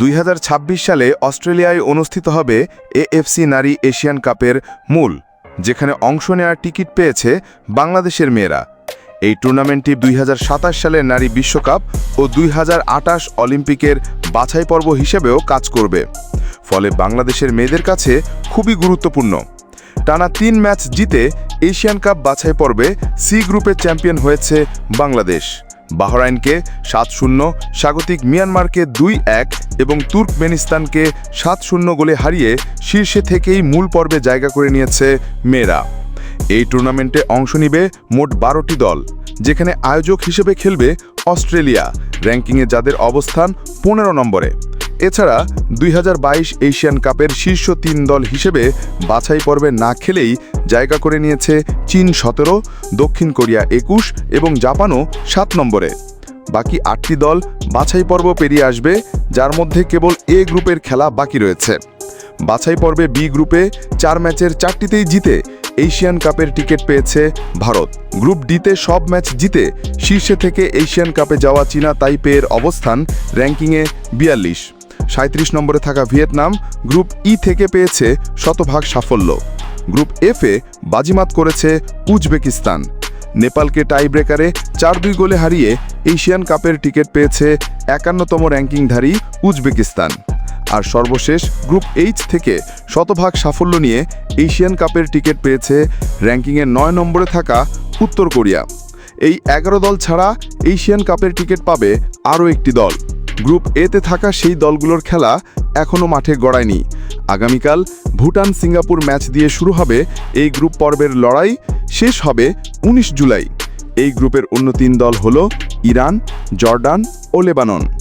দুই হাজার ছাব্বিশ সালে অস্ট্রেলিয়ায় অনুষ্ঠিত হবে এএফসি নারী এশিয়ান কাপের মূল, যেখানে অংশ নেওয়ার টিকিট পেয়েছে বাংলাদেশের মেয়েরা। এই টুর্নামেন্টটি দুই হাজার সাতাশ সালের নারী বিশ্বকাপ ও দুই হাজার আটাশ অলিম্পিকের বাছাই পর্ব হিসেবেও কাজ করবে। ফলে বাংলাদেশের মেয়েদের কাছে খুবই গুরুত্বপূর্ণ। টানা তিন ম্যাচ জিতে এশিয়ান কাপ বাছাই পর্বে সি গ্রুপের চ্যাম্পিয়ন হয়েছে বাংলাদেশ। বাহরাইনকে সাত শূন্য, স্বাগতিক মিয়ানমারকে দুই এক এবং তুর্কমেনিস্তানকে সাত শূন্য গোলে হারিয়ে শীর্ষে থেকেই মূল পর্বে জায়গা করে নিয়েছে মেয়েরা। এই টুর্নামেন্টে অংশ নিবে মোট বারোটি দল, যেখানে আয়োজক হিসেবে খেলবে অস্ট্রেলিয়া। র্যাঙ্কিংয়ে যাদের অবস্থান পনেরো নম্বরে। এছাড়া দুই হাজার বাইশ এশিয়ান কাপের শীর্ষ তিন দল হিসেবে বাছাই পর্বে না খেলেই জায়গা করে নিয়েছে চীন সতেরো, দক্ষিণ কোরিয়া একুশ এবং জাপানও সাত নম্বরে। বাকি আটটি দল বাছাই পর্ব পেরিয়ে আসবে, যার মধ্যে কেবল এ গ্রুপের খেলা বাকি রয়েছে। বাছাই পর্বে বি গ্রুপে চার ম্যাচের চারটিতেই জিতে এশিয়ান কাপের টিকিট পেয়েছে ভারত। গ্রুপ ডিতে সব ম্যাচ জিতে শীর্ষে থেকে এশিয়ান কাপে যাওয়া চীনা তাইপের অবস্থান র্যাঙ্কিংয়ে বিয়াল্লিশ। সাঁত্রিশ নম্বরে থাকা ভিয়েতনাম গ্রুপ ই থেকে পেয়েছে শতভাগ সাফল্য। গ্রুপ এফে বাজিমাত করেছে উজবেকিস্তান। নেপালকে টাই ব্রেকারে চার দুই গোলে হারিয়ে এশিয়ান কাপের টিকিট পেয়েছে একান্নতম র্যাঙ্কিংধারী উজবেকিস্তান। আর সর্বশেষ গ্রুপ এইচ থেকে শতভাগ সাফল্য নিয়ে এশিয়ান কাপের টিকিট পেয়েছে র্যাঙ্কিংয়ে নয় নম্বরে থাকা উত্তর কোরিয়া। এই এগারো দল ছাড়া এশিয়ান কাপের টিকিট পাবে আরও একটি দল। গ্রুপ এতে থাকা সেই দলগুলোর খেলা এখনও মাঠে গড়ায়নি। আগামীকাল ভুটান সিঙ্গাপুর ম্যাচ দিয়ে শুরু হবে এই গ্রুপ পর্বের লড়াই। শেষ হবে ১৯ জুলাই। এই গ্রুপের অন্য তিন দল হল ইরান, জর্ডান ও লেবানন।